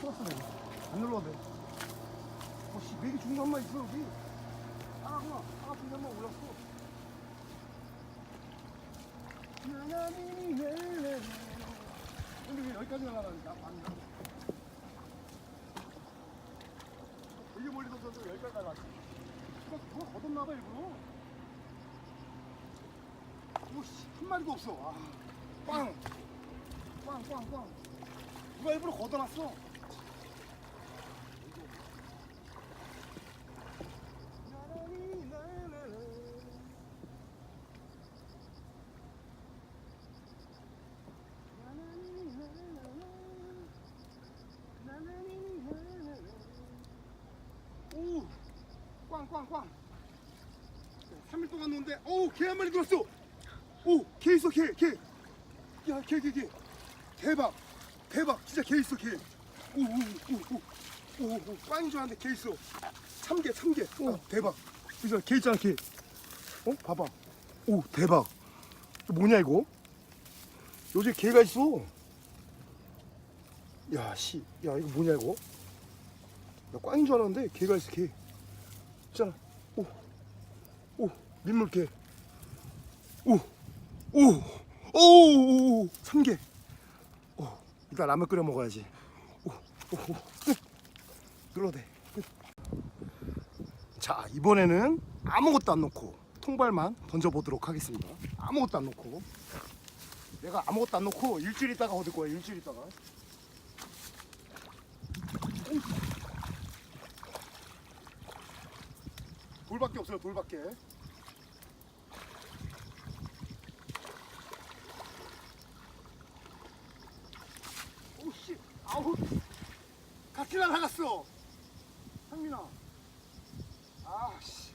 풀었어 내가 안 눌러도 돼. 어씨 메기 중한 마리 있어 여기. 하나구나 하나 중한 마리 올랐어. 근데 왜 여기까지 날아가니까 방금 되게 멀리 던져도 여기까지 날아갔어 누가 누가 걷었나봐 일부러. 오씨 한 마리도 없어. 아, 꽝. 꽝, 꽝, 꽝. 누가 일부러 걷어놨어. 꽝, 꽝, 꽝. 3일 동안 노는데, 오, 개한 마리 들었어. 오, 개 있어, 개, 개. 야, 개, 개, 개. 대박 대박. 진짜 개 있어 개오오오오오. 꽝인 줄 알았는데 개 있어. 참개 참개. 오 대박. 그죠 개 있잖아 개. 어? 봐봐. 오 대박. 뭐냐 이거? 요새 개가 있어. 야씨야 이거 뭐냐 이거? 나 꽝인 줄 알았는데 개가 있어 개 있잖아 오오 민물개 오 오 오오 참개 일단 라면 끓여 먹어야지. 오, 오, 오. 끝. 자, 이번에는 아무것도 안 넣고 통발만 던져보도록 하겠습니다. 아무것도 안 넣고. 내가 아무것도 안 넣고 일주일 있다가 얻을 거야, 일주일 있다가. 돌밖에 없어요, 돌밖에. 오씨, 아우, 같이 날아갔어. 상민아. 아, 씨.